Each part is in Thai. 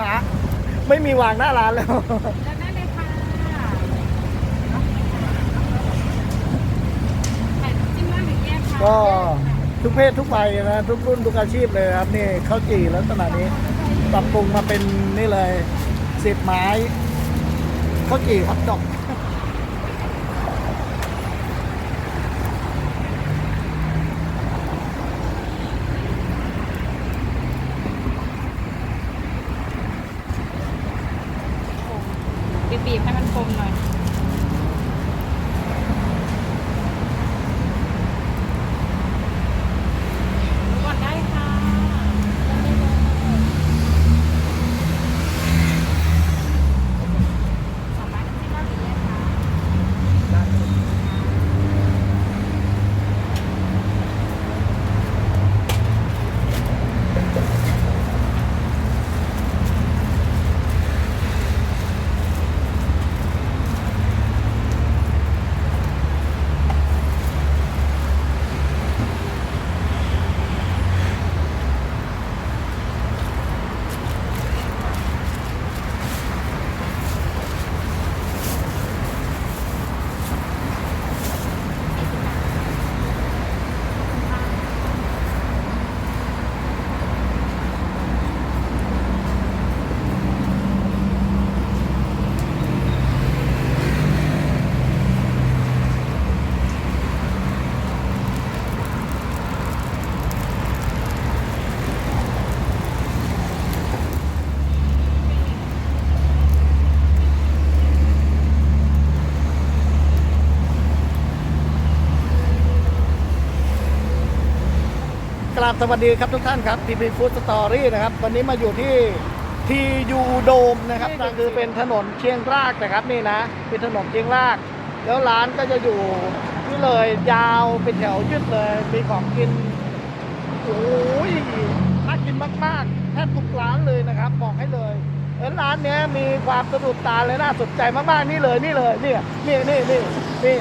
หาไม่มีวางหน้าร้านแล้วแล้วได้เลยค่ะไข่จิ้มมากหรือแยกคะก็ทุกเพศทุกวัยนะ ทุกรุ่นทุกอาชีพเลยครับนี่ข้าวจี่ลักษณะนี้ปรับปรุงมาเป็นนี่เลยสิบไม้ข้าวจี่ฮอตดอก บีบๆให้มันกลมหน่อยดูก่อนได้ค่ะได้เลยสองไม้น้ำจิ้มราดหรือแยกคะ กราบสวัสดีครับทุกท่านครับทีพีฟู้ดสตอรี่นะครับวันนี้มาอยู่ที่ทียูโดมนะครับนั่นคือเป็นถนนเชียงรากนะครับนี่นะเป็นถนนเชียงราก แล้วร้านก็จะอยู่นี่เลยยาวเป็นแถวยืดเลยมีของกินโอ้ยน่ากินมากๆแทบทุกร้านเลยนะครับบอกให้เลยแล้วร้านเนี้ยมีความสะดุดตาเลยน่าสนใจมากๆนี่เลยนี่เลยนี่นี่นี่นี่นี่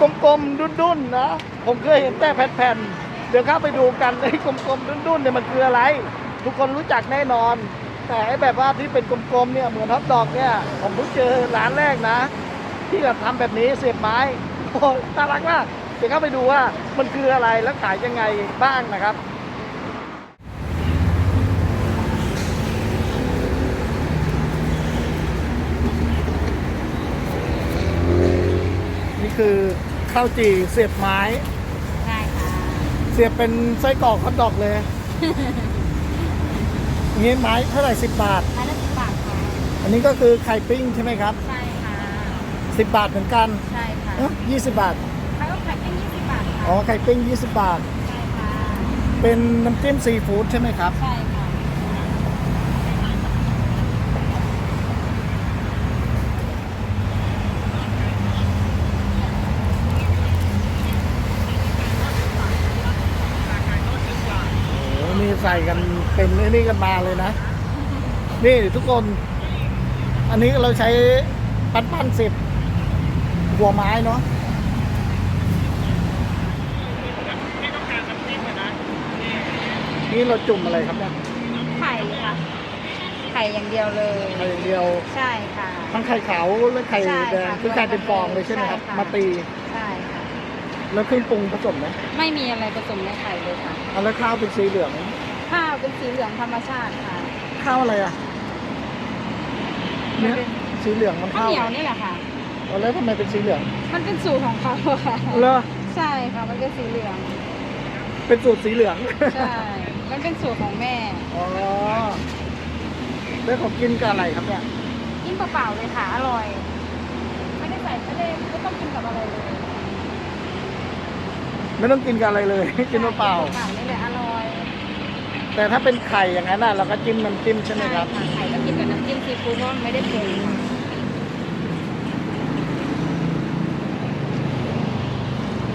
กลมๆดุนๆนะ ผมเคยเห็นแต่แผ่นๆเดี๋ยวเข้าไปดูกันไอ้กลมๆดุนๆเนี่ยมันคืออะไร ทุกคนรู้จักแน่นอน แต่ไอ้แบบว่าที่เป็นกลมๆเนี่ยเหมือนฮอทดอกเนี่ยผมเพิ่งเจอร้านแรกนะ ที่แบบทำแบบนี้เสียบไม้โอ้ยน่ารักมากเดี๋ยวเข้าไปดูว่ามันคืออะไรแล้วขายยังไงบ้างนะครับ คือข้าวจี่เสียบไม้ ได้ค่ะเสียบเป็นไส้กรอกฮอทดอกเลยงี้ไม้เท่าไหร่สิบบาท ไม้ละสิบบาทค่ะอันนี้ก็คือไข่ปิ้งใช่ไหมครับใช่ค่ะสิบบาทเหมือนกันใช่ค่ะยี่สิบบาทไข่ก็ไข่เป็นยี่สิบบาทอ๋อค่ะไข่ปิ้งยี่สิบบาท ใช่ค่ะเป็นน้ำจิ้มซีฟู้ดใช่ไหมครับ ใช่ค่ะ โอ้โหนี่ ใส่กันเป็นไอ้นี่กันมาเลยนะ นี่ทุกคน อันนี้เราใช้ปั้นปั้นๆสิบหัวไม้เนาะนี่เราจุ่มอะไรครับเนี่ยไข่ค่ะ ไข่อย่างเดียวเลยไข่อย่างเดียว ใช่ค่ะ ทั้งไข่ขาวและไข่ใช่แดงค่ะคือไข่เป็นฟองเลยใช่ไหมครับ ใช่ค่ะ มาตี ใช่ค่ะ แล้วเครื่องปรุงผสมไหมไม่มีอะไรผสมในไข่เลยค่ะเอาแล้วข้าวเป็นสีเหลืองข้าว เป็นสีเหลืองธรรมชาติค่ะข้าวอะไรอะมันเนี่ยเป็นสีเหลืองมันข้าวข้าวเหนียวนี่แหละค่ะ เอาแล้วทำไมเป็นสีเหลืองมันเป็นสูตรของเขาอะค่ะเหรอใช่ค่ะ มันเป็นสีเหลือง เป็นสูตรสีเหลืองใช่ มันเป็นสูตรของแม่ อ๋อแล้วผมกินกับอะไรครับเนี่ยกินเปล่าๆเลยค่ะ อร่อย ไม่ได้ใส่ไม่ได้ไม่ต้องกินกับอะไรเลยไม่ต้องกินกับอะไรเลย กินเปล่าเปล่าๆนี่แหละอร่อยๆ แต่ถ้าเป็นไข่อย่างนั้นน่ะเราก็จิ้มน้ำจิ้มใช่ไหมครับะไข่แล้วกินกับน้ำจิ้มซีฟู้ดเพราะมันไม่ได้ปรุงค่ะ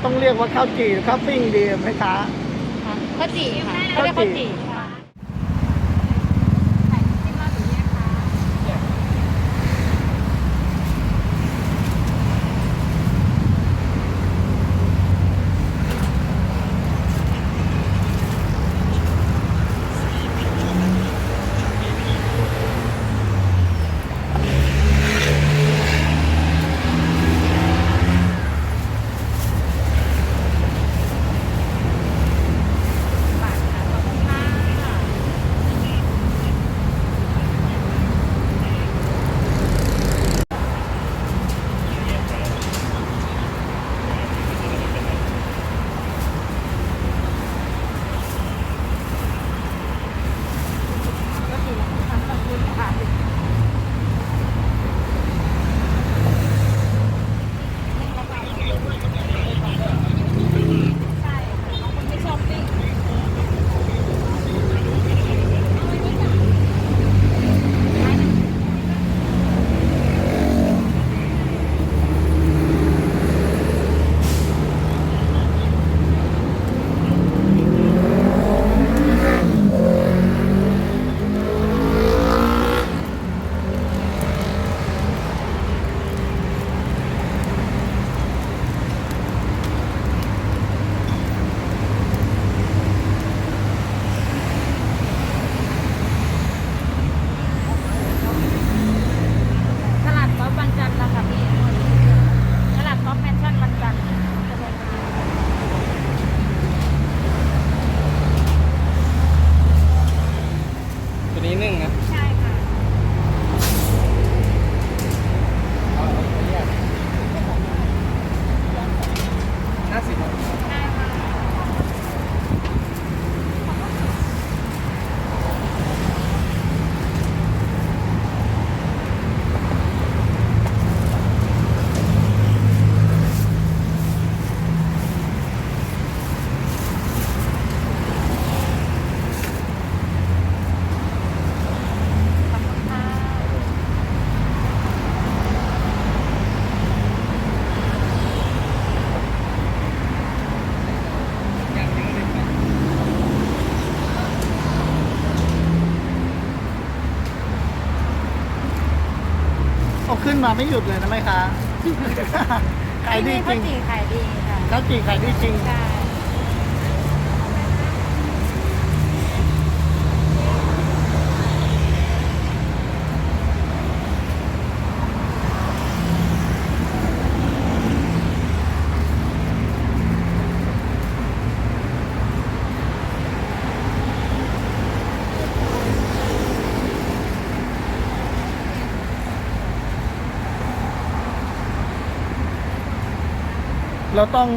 ต้องเรียกว่าข้าวจี่หรือข้าวปิ้งดีไหมคะ ข้าวจี่ค่ะเขาเรียกข้าวจี่ ขึ้นมาไม่หยุดเลยนะแม่ค้าขายดีจข้าริวงจี่ขายดีค่ะ ข้าวจี่ขายดีจริง ใช่ เราต้อง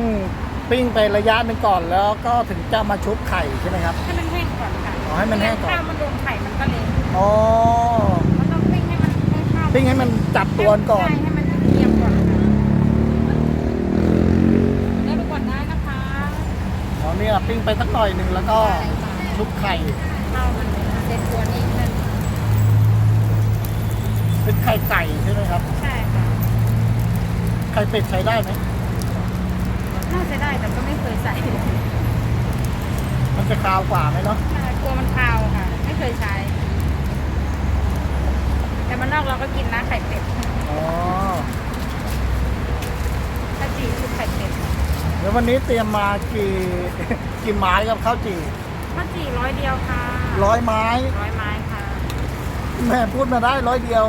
ปิ้งไประยะหนึ่งก่อนแล้วก็ถึงจะมาชุบไข่ใช่ไหมครับ ให้มันแห้งก่อนค่ะอ๋อให้มันแห้งก่อนข้าวมันโดนไข่มันก็เละอ๋อเราต้องปิ้งให้มันให้ข้าวปิ้งให้มันจับตัวก่อน ใช่ให้มันเทียมก่อนค่ะเลือกดูก่อนได้นะคะอ๋อเนี่ยปิ้งไปสักหน่อยหนึ่งแล้วก็ชุบไข่ ข้าวมันเซ็ตตัวนี้มันเป็นไข่ไก่ใช่ไหมครับ ใช่ค่ะ ไข่เป็ดใช้ได้ไหม น่าจะได้แต่ก็ไม่เคยใส่มันจะคาวกว่าไหมเนาะใช่กลัวมันคาวค่ะ ไม่เคยใช้ แต่มันนอกเราก็กินนะไข่เป็ดอ๋อถ้าจีชุบไข่เป็ดเดี๋ยววันนี้เตรียมมากี่กี่ไม้กับข้าวจี่ข้าวจีร้อยเดียวค่ะร้อยไม้ร้อยไม้ค่ะแม่พูดมาได้ร้อยเดียว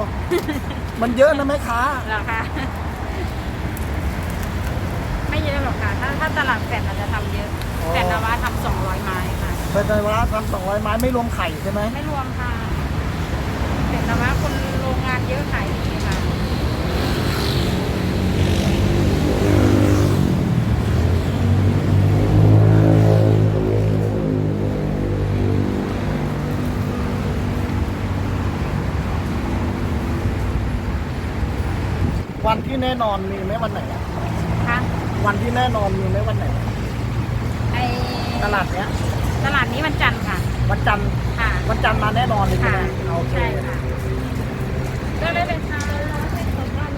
มันเยอะนะแม่ค้าเหรอคะไม่เยอะหรอกค่ะ ถ้าถ้าตลาดแฟดอาจจะทำเยอะอ๋อ แฟดนวาทำสองร้อยไม้ค่ะ เป็นไงวะทำสองร้อยไม้ไม่รวมไข่ใช่ไหมไม่รวมค่ะแฟดนวาคนโรงงานเยอะขายดีค่ะ วันที่แน่นอนมีไหมวันไหนอะ ค่ะ วันที่ แน่นอนมีไหมวันไหน ไอตลาดเนี้ย ตลาดนี้วันจันทร์ค่ะ วันจันทร์ค่ะ วันจันทร์มาแน่นอนเลยใช่ค่ะไหมโอเค ใช่ค่ะ ก็เลยเป็นค่ะเป็นสองวัน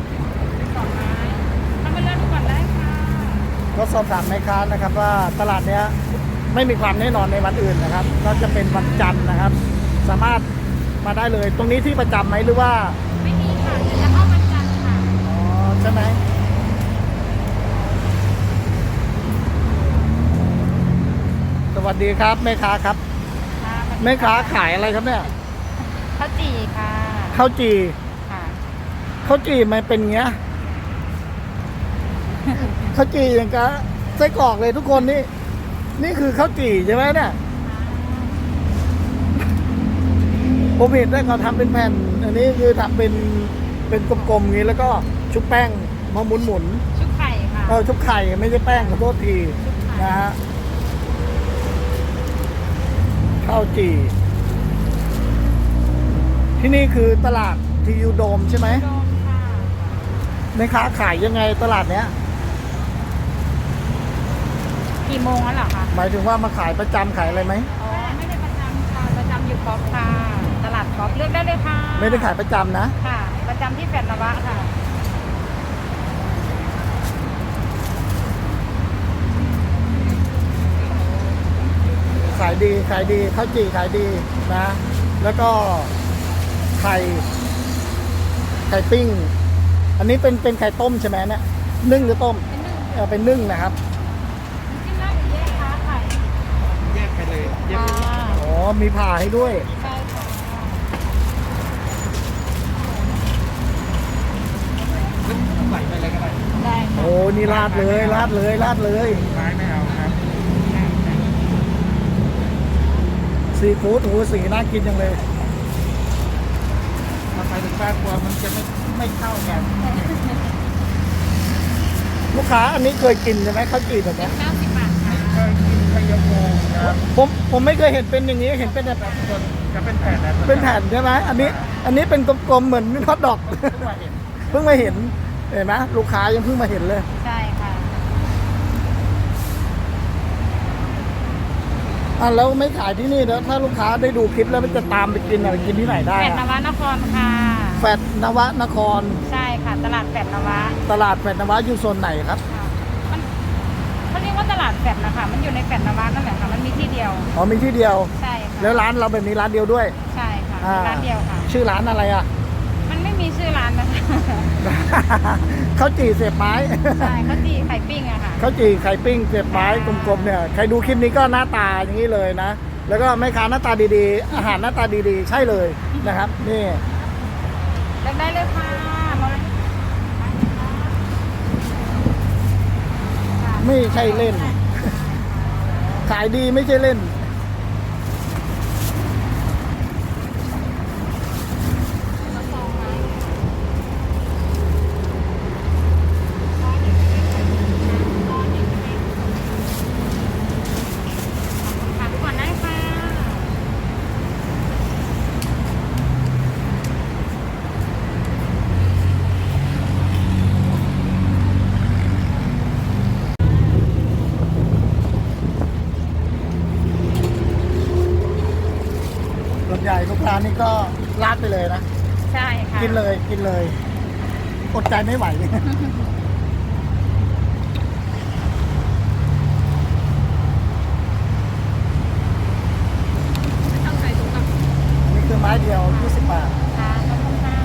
สองไม้ทำไปเลือกดูก่อนได้ค่ะ ก็สอบถามแม่ค้านะครับว่าตลาดเนี้ยไม่มีความแน่นอนในวันอื่นนะครับ ก็จะเป็นวันจันทร์นะครับ สามารถมาได้เลย ตรงนี้ที่ประจำไหมหรือว่าไม่มีค่ะเดี๋ยวจะเข้าวันจันทร์ค่ะ อ๋อใช่ไหม วัสดีครับแม่ค้าครับแม่ค้าขายอะไรครับเนี่ยข้าวจี่ค่ะข้าวจี่ค่ะข้าวจี่มันเป็นเงี้ยข้าวจี่อย่างกะไส้กรอกเลยทุกคนนี่ นี่คือข้าวจี่ใช่ไหมเนี่ยผมเห็นได้เขาทำเป็นแผ่น อันนี้คือทำเป็นเป็นกลมๆอย่างนี้แล้วก็ชุบแป้งมาหมุนชุบไข่ค่ะๆเออชุบไข่ไม่ใช่แป้งขอโทษทีชุบไข่นะฮะ ข้าวจี่ที่นี่คือตลาดทียูโดมใช่ไหมโดมค่ะแม่ค้าขายยังไงตลาดเนี้ย กี่โมงแล้วเหรอคะหมายถึงว่ามาขายประจำขายอะไรไหม อ๋อไม่ได้ประจำค่ะประจำอยู่ป๊อปค่ะ ตลาดป๊อปเลือกได้เลยค่ะไม่ได้ขายประจำนะ ค่ะ ประจำที่แฟลตนวะค่ะ ขาย ดีขายดีข้าวจี่ขายดีนะ แล้วก็ไข่ไข่ปิ้ง อันนี้เป็นเป็นไข่ต้มใช่ไหมเนี่ยนึ่งหรือต้มเป็นหนึ่งเออเป็นนึ่งนะครับที่น่าจะแยกค้าไข่แยกไปเลยแยกค่ะอ๋อมีผ่าให้ด้วยใช่ค่ะใส่ไปเลยก็ได้ได้ค่ะโอ้นี่ราดเลยราดเลยราดเลย ไม้ไม่เอาครับ ซีฟู้ดโอ้โหสีน่ากินจังเลยมาไปถึงบ้านกลัวมันจะไม่ไม่เข้ากันลูกค้าอันนี้เคยกินใช่ไหมข้าวจี่แบบเนี้ยเก้าสิบบาทค่ะเคยกินพยาโมงครับผมผมไม่เคยเห็นเป็นอย่างนี้เห็นเป็นแบบส่วนจะเป็นแผ่นนะเป็นแผ่นใช่ไหมอันนี้อันนี้เป็นกลมๆเหมือนฮอทดอกเพิ่งมาเห็นเพิ่งมาเห็นเห็นไหมลูกค้ายังเพิ่งมาเห็นเลยใช่ค่ะ อะแล้วไม่ขายที่นี่แล้วถ้าลูกค้าได้ดูคลิปแล้วมันจะตามไปกินอะไรกินที่ไหนได้แปดนอะวนครค่ะ แฟดนวนคร ใช่ค่ะ ตลาดแปดนวะตลาดแฟดนวะอยู่โซนไหนครับค่ะมันเขาเรียกว่าตลาดแปดนะคะ มันอยู่ในแปดนวะนั่นแหละค่ะ มันมีที่เดียว อ๋อมีที่เดียว ใช่ค่ะแล้วร้านเราแบบนี้ร้านเดียวด้วย ใช่ค่ะอ่ร้านเดียวค่ะ ชื่อร้านอะไรอะ มันไม่มีชื่อร้านนะคะ ข้าวจี่เสียบไม้ ใช่ข้าวจี่ไข่ปิ้งอะค่ะ ข้าวจี่ไข่ปิ้งเสียบไม้กลมๆเนี่ยใครดูคลิปนี้ก็หน้าตาอย่างนี้เลยนะ แล้วก็แม่ค้าหน้าตาดีๆ อาหารหน้าตาดีๆ ใช่เลยนะครับ นี่เลือกได้เลยค่ะมาเลยค่ะไม่ใช่เล่น ขายดีไม่ใช่เล่น ถามก่อนได้ค่ะ ส่ วนใหญ่ลูกค้านี่ก็ลาดไปเลยนะ ใช่ค่ะกินเลยกินเลย อดใจไม่ไหวไม่ต้องใส่ถุงกับนี่คือไม้เดียว20บาท ค่ะขอบคุณค่ะ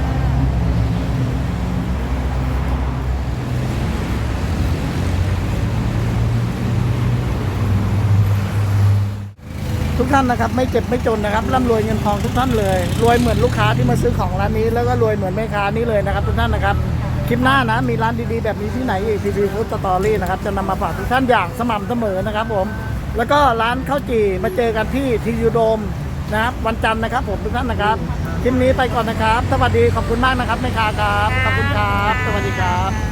ทุกท่านนะครับ ไม่เจ็บไม่จนนะครับร่ำรวยเงินทองทุกท่านเลยรวยเหมือนลูกค้าที่มาซื้อของร้านนี้ แล้วก็รวยเหมือนแม่ค้านี่เลยนะครับ ทุกท่านนะครับคลิปหน้านะมีร้านดีๆแบบนี้ที่ไหนอีกทีวีฟู้ดสตอรี่นะครับจะนำมาฝากทุกท่านอย่างสม่ำเสมอนะครับ ผม แล้วก็ร้านข้าวจี่มาเจอกันที่ทียูโดมนะครับวันจันทร์นะครับผมทุกท่านนะครับคลิปนี้ไปก่อนนะครับ สวัสดีขอบคุณมากนะครับแม่ค้าครับขอบคุณครับ สวัสดีครับ